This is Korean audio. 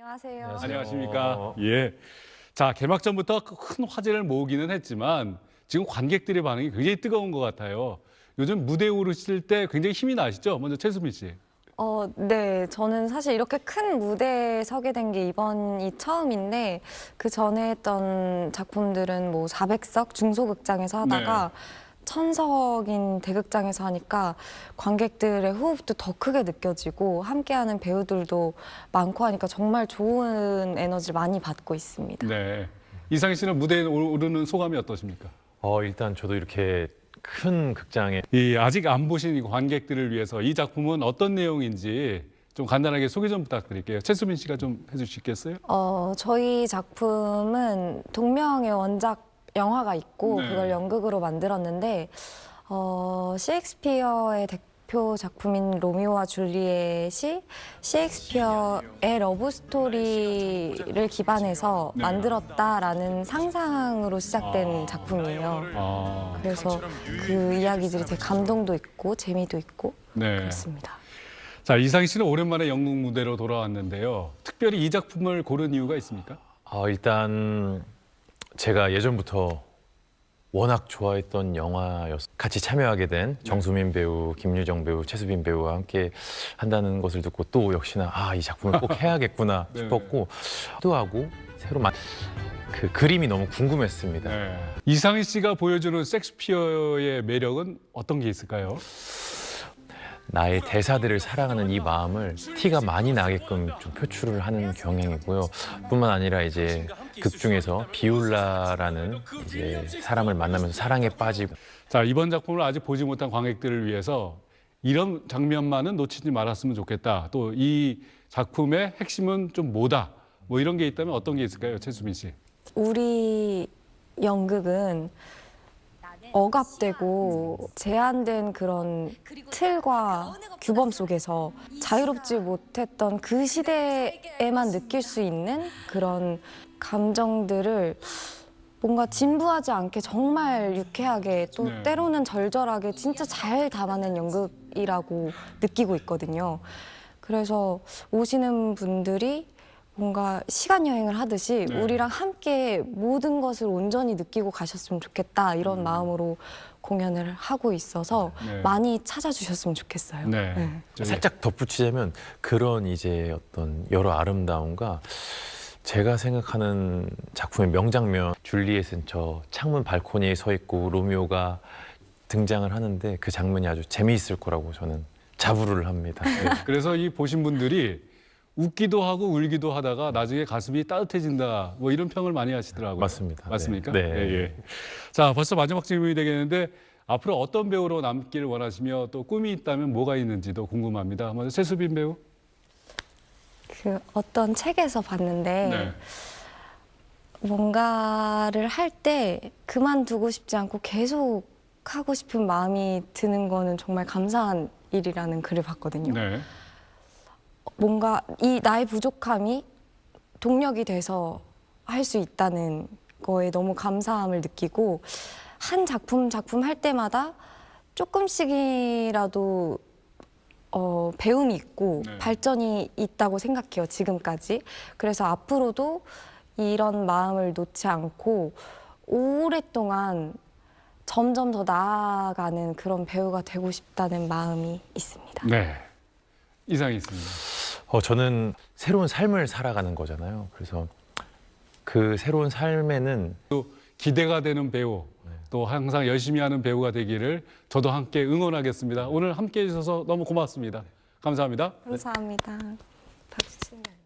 안녕하세요. 안녕하십니까. 예. 자, 개막전부터 큰 화제를 모으기는 했지만 지금 관객들의 반응이 굉장히 뜨거운 것 같아요. 요즘 무대에 오르실 때 굉장히 힘이 나시죠? 먼저 최수민 씨. 어, 네. 저는 사실 이렇게 큰 무대에 서게 된 게 이번이 처음인데 그 전에 했던 작품들은 뭐 400석 중소극장에서 하다가 천석인 대극장에서 하니까 관객들의 호흡도 더 크게 느껴지고 함께하는 배우들도 많고 하니까 정말 좋은 에너지를 많이 받고 있습니다. 네. 이상희 씨는 무대에 오르는 소감이 어떠십니까? 어, 일단 저도 이렇게 큰 극장에 이 아직 안 보신 이 관객들을 위해서 이 작품은 어떤 내용인지 좀 간단하게 소개 좀 부탁드릴게요. 최수민 씨가 좀 해주시겠어요? 어, 저희 작품은 동명의 원작 영화가 있고 네. 그걸 연극으로 만들었는데 어, 셰익스피어의 대표 작품인 로미오와 줄리엣이 셰익스피어의 러브 스토리를 기반해서 네. 만들었다라는 상상으로 시작된 아. 작품이에요. 아, 그래서 그 이야기들이 되게 감동도 있고 재미도 있고 네. 그렇습니다. 자, 이상희 씨는 오랜만에 영국 무대로 돌아왔는데요. 특별히 이 작품을 고른 이유가 있습니까? 어, 일단 제가 예전부터 워낙 좋아했던 영화였 같이 참여하게 된 정수민 배우, 김유정 배우, 최수빈 배우와 함께 한다는 것을 듣고 또 역시나 아 이 작품을 꼭 해야겠구나 네. 싶었고 기도하고 새로 만... 그 그림이 너무 궁금했습니다. 네. 이상희 씨가 보여주는 섹스피어의 매력은 어떤 게 있을까요? 나의 대사들을 사랑하는 이 마음을 티가 많이 나게끔 좀 표출을 하는 경향이고요. 뿐만 아니라 이제 극 중에서 비올라라는 이제 사람을 만나면서 사랑에 빠지고 자, 이번 작품을 아직 보지 못한 관객들을 위해서 이런 장면만은 놓치지 말았으면 좋겠다. 또 이 작품의 핵심은 좀 뭐다. 뭐 이런 게 있다면 어떤 게 있을까요, 최수민 씨? 우리 연극은 억압되고 제한된 그런 틀과 규범 속에서 자유롭지 못했던 그 시대에만 느낄 수 있는 그런 감정들을 뭔가 진부하지 않게 정말 유쾌하게 또 네. 때로는 절절하게 진짜 잘 담아낸 연극이라고 느끼고 있거든요. 그래서 오시는 분들이 뭔가 시간 여행을 하듯이 네. 우리랑 함께 모든 것을 온전히 느끼고 가셨으면 좋겠다 이런 마음으로 공연을 하고 있어서 음. 네. 많이 찾아주셨으면 좋겠어요. 네. 네. 살짝 덧붙이자면 그런 이제 어떤 여러 아름다움과 제가 생각하는 작품의 명장면 줄리엣은 저 창문 발코니에 서 있고 로미오가 등장을 하는데 그 장면이 아주 재미있을 거라고 저는 자부를 합니다. 네. 그래서 이 보신 분들이 웃기도 하고 울기도 하다가 나중에 가슴이 따뜻해진다. 뭐 이런 평을 많이 하시더라고요. 맞습니다. 맞습니까? 네. 예, 예. 자, 벌써 마지막 질문이 되겠는데 앞으로 어떤 배우로 남기를 원하시며 또 꿈이 있다면 뭐가 있는지도 궁금합니다. 먼저 최수빈 배우. 그 어떤 책에서 봤는데 네. 뭔가를 할 때 그만두고 싶지 않고 계속 하고 싶은 마음이 드는 거는 정말 감사한 일이라는 글을 봤거든요. 네. 뭔가 이 나의 부족함이 동력이 돼서 할 수 있다는 거에 너무 감사함을 느끼고 한 작품 작품 할 때마다 조금씩이라도 어, 배움이 있고 네. 발전이 있다고 생각해요 지금까지 그래서 앞으로도 이런 마음을 놓지 않고 오랫동안 점점 더 나아가는 그런 배우가 되고 싶다는 마음이 있습니다. 네. 이상이 있습니다. 어, 저는 새로운 삶을 살아가는 거잖아요. 그래서 그 새로운 삶에는 또 기대가 되는 배우, 또 항상 열심히 하는 배우가 되기를 저도 함께 응원하겠습니다. 오늘 함께 해주셔서 너무 고맙습니다. 감사합니다. 감사합니다. 박수 치면.